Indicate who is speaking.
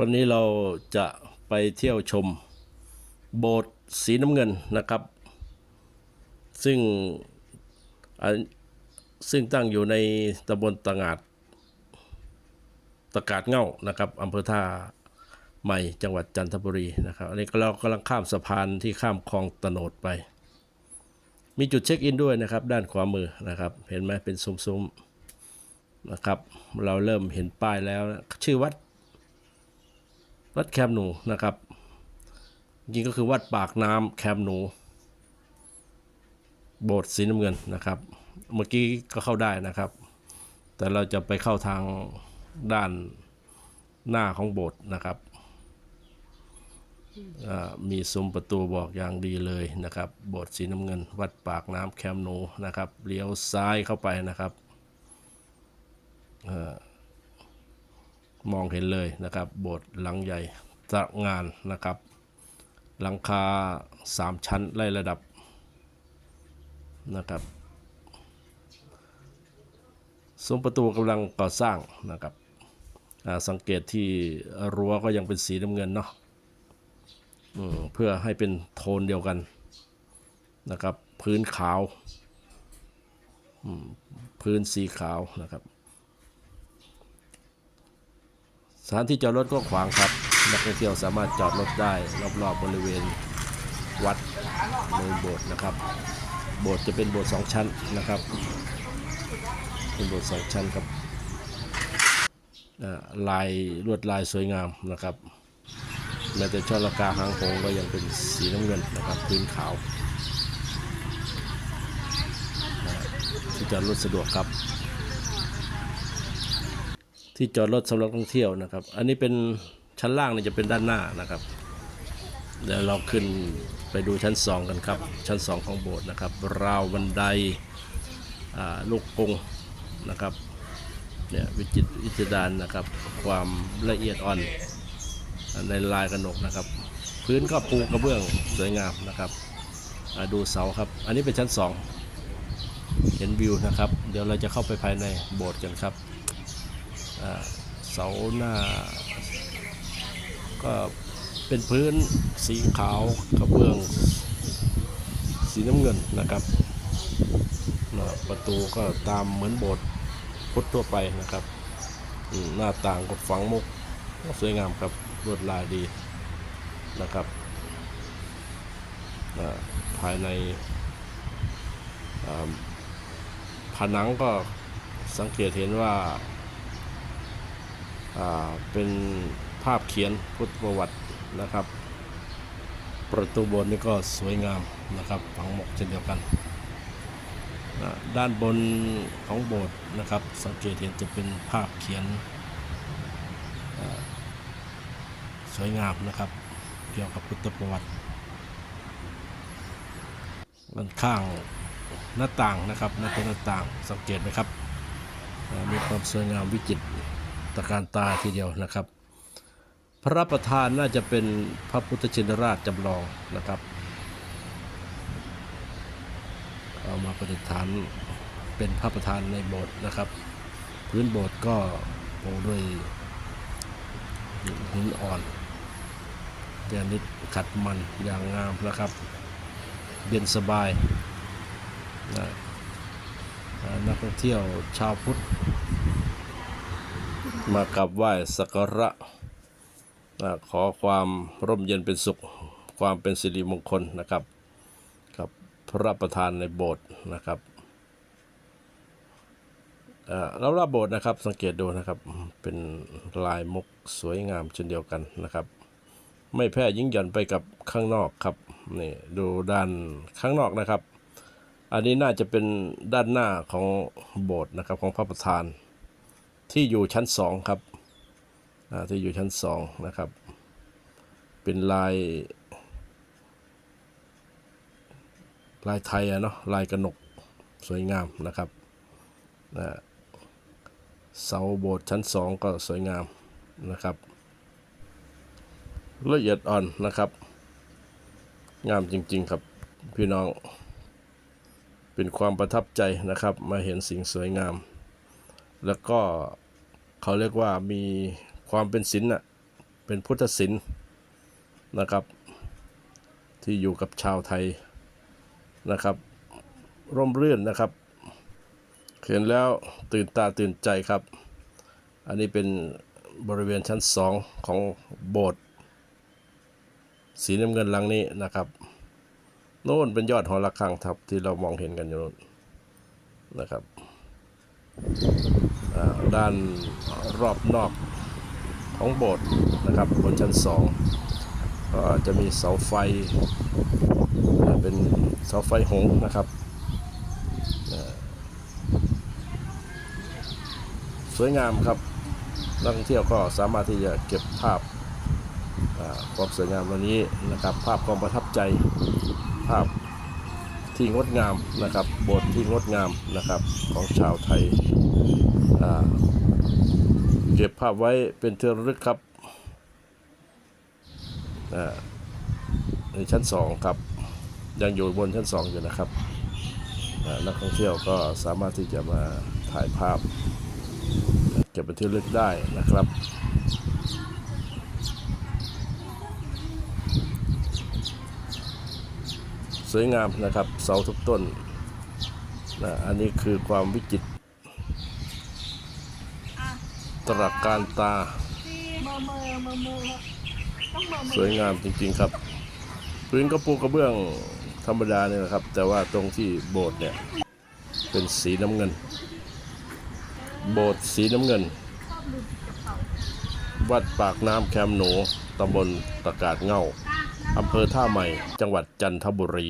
Speaker 1: วันนี้เราจะไปเที่ยวชมโบสถ์สีน้ำเงินนะครับ ซึ่งซึ่งตั้งอยู่ในตำบลตะงาดตะกาดเง่านะครับอำเภอท่าใหม่จังหวัดจันทบุรีนะครับอันนี้เรากำลังข้ามสะพานที่ข้ามคลองตะโนดไป มีจุดเช็คอินด้วยนะครับ ด้านขวามือนะครับ เห็นไหมเป็นซุ้มๆนะครับ เราเริ่มเห็นป้ายแล้วนะชื่อวัด วัดแคมหนูนะครับ จริงก็คือวัดปากน้ำแคมหนู โบสถ์สีน้ำเงินนะครับ เมื่อกี้ก็เข้าได้นะครับ แต่เราจะไปเข้าทางด้านหน้าของโบสถ์นะครับมีซุ้มประตูบอกอย่างดีเลยนะครับโบสถ์สีน้ำเงิน วัดปากน้ำแคมหนูนะครับเลี้ยวซ้ายเข้าไปนะครับ มองเห็นเลยนะครับ โบสถ์หลังใหญ่ตระงานนะครับ หลังคาสามชั้นไล่ระดับนะครับซุ้มประตูกำลังก่อสร้างนะครับสังเกตที่รั้วก็ยังเป็นสีน้ำเงินเนาะเพื่อให้เป็นโทนเดียวกันนะครับ พื้นขาว พื้นสีขาวนะครับ สถานที่จอดรถก็ขวางครับ นักท่องเที่ยวสามารถจอดรถได้รอบๆบริเวณวัดในโบสถ์นะครับ โบสถ์จะเป็นโบสถ์สองชั้นนะครับ เป็นโบสถ์สองชั้นครับลายลวดลายสวยงามนะครับแม้แต่ช่อละกาหางหงก็ยังเป็นสีน้ำเงินนะครับพื้นขาวที่จอดรถสะดวกครับ ที่จอดรถสำหรับท่องเที่ยวนะครับ อันนี้เป็นชั้นล่างเนี่ยจะเป็นด้านหน้านะครับ เดี๋ยวเราขึ้นไปดูชั้นสองกันครับ ชั้นสองของโบสถ์นะครับ ราวบันไดลูกกงนะครับเนี่ยวิจิตรวิจดารนะครับ ความละเอียดอ่อนในลายกระหนกนะครับ พื้นก็ปูกระเบื้องสวยงามนะครับดูเสาครับ อันนี้เป็นชั้นสองเห็นวิวนะครับ เดี๋ยวเราจะเข้าไปภายในโบสถ์กันครับ เสาหน้า ก็เป็นพื้นสีขาวกระเบื้องสีน้ำเงินนะครับ ประตูก็ตามเหมือนโบสถ์พุทธทั่วไปนะครับ หน้าต่างก็ฝังมุกสวยงามครับลวดลายดีนะครับภายในผนังก็สังเกตเห็นว่า เป็นภาพเขียนพุทธประวัตินะครับ ประตูโบสถ์นี่ก็สวยงามนะครับฝังหมกเช่นเดียวกันนะด้านบนของโบสถ์นะครับ สังเกตเห็นจะเป็นภาพเขียนสวยงามนะครับเกี่ยวกับพุทธประวัติด้านข้างหน้าต่างนะครับหน้าต่างหน้าต่างสังเกตไหมครับ มีความสวยงามวิจิตร ตการตาทีเดียวนะครับ พระประธานน่าจะเป็นพระพุทธชินราชจำลองนะครับ เอามาประดิษฐานเป็นพระประธานในโบสถ์นะครับ พื้นโบสถ์ก็โปะด้วยหินอ่อนแกนิตขัดมันอย่างงามนะครับเย็นสบายนะนักท่องเที่ยวชาวพุทธ มากราบไหว้สักการะขอความร่มเย็นเป็นสุข ความเป็นสิริมงคลนะครับกับพระประธานในโบสถ์นะครับแล้วรอบโบสถ์นะครับสังเกตดูนะครับเป็นลายมุกสวยงามเช่นเดียวกันนะครับ ไม่แพ้ยิ่งหย่อนไปกับข้างนอกครับนี่ดูด้านข้างนอกนะครับ อันนี้น่าจะเป็นด้านหน้าของโบสถ์นะครับของพระประธาน ที่อยู่ชั้นสองครับที่อยู่ชั้นสองนะครับ เป็นลาย ลายไทยอะเนาะลายกระหนกสวยงามนะครับนะเสาโบสถ์ชั้นสองก็สวยงามนะครับ ละเอียดอ่อนนะครับ งามจริง ๆ ครับ พี่น้อง เป็นความประทับใจนะครับ มาเห็นสิ่งสวยงาม แล้วก็เขาเรียกว่ามีความเป็นศิลป์น่ะเป็นพุทธศิลป์นะครับ ที่อยู่กับชาวไทยนะครับ ร่มรื่นนะครับเห็นแล้วตื่นตาตื่นใจครับ อันนี้เป็นบริเวณชั้นสองของโบสถ์สีน้ำเงินหลังนี้นะครับโน่นเป็นยอดหอระฆังครับที่เรามองเห็นกันอยู่นนะครับ ด้านรอบนอกของโบสถ์นะครับบนชั้นสองก็จะมีเสาไฟเป็นเสาไฟหงนะครับสวยงามครับนักท่องเที่ยวก็สามารถที่จะเก็บภาพความสวยงามเหล่านี้นะครับ ภาพความประทับใจภาพ ที่งดงามนะครับ โบสถ์ที่งดงามนะครับของชาวไทยเก็บภาพไว้เป็นเที่ระลึกครับในชั้นสองครับ ยังอยู่บนชั้นสองอยู่นะครับนักท่องเที่ยวก็สามารถที่จะมาถ่ายภาพ เก็บเป็นที่ระลึกได้นะครับ สวยงามนะครับ เสาทุกต้นนะอันนี้คือความวิจิตรตระการตา สวยงามจริงๆครับ พื้นก็ปูกระเบื้องธรรมดาเนี่ยนะครับ แต่ว่าตรงที่โบสถ์เนี่ย เป็นสีน้ำเงิน โบสถ์สีน้ำเงิน วัดปากน้ำแคมหนูตำบลตะกาดเง่า อำเภอท่าใหม่ จังหวัดจันทบุรี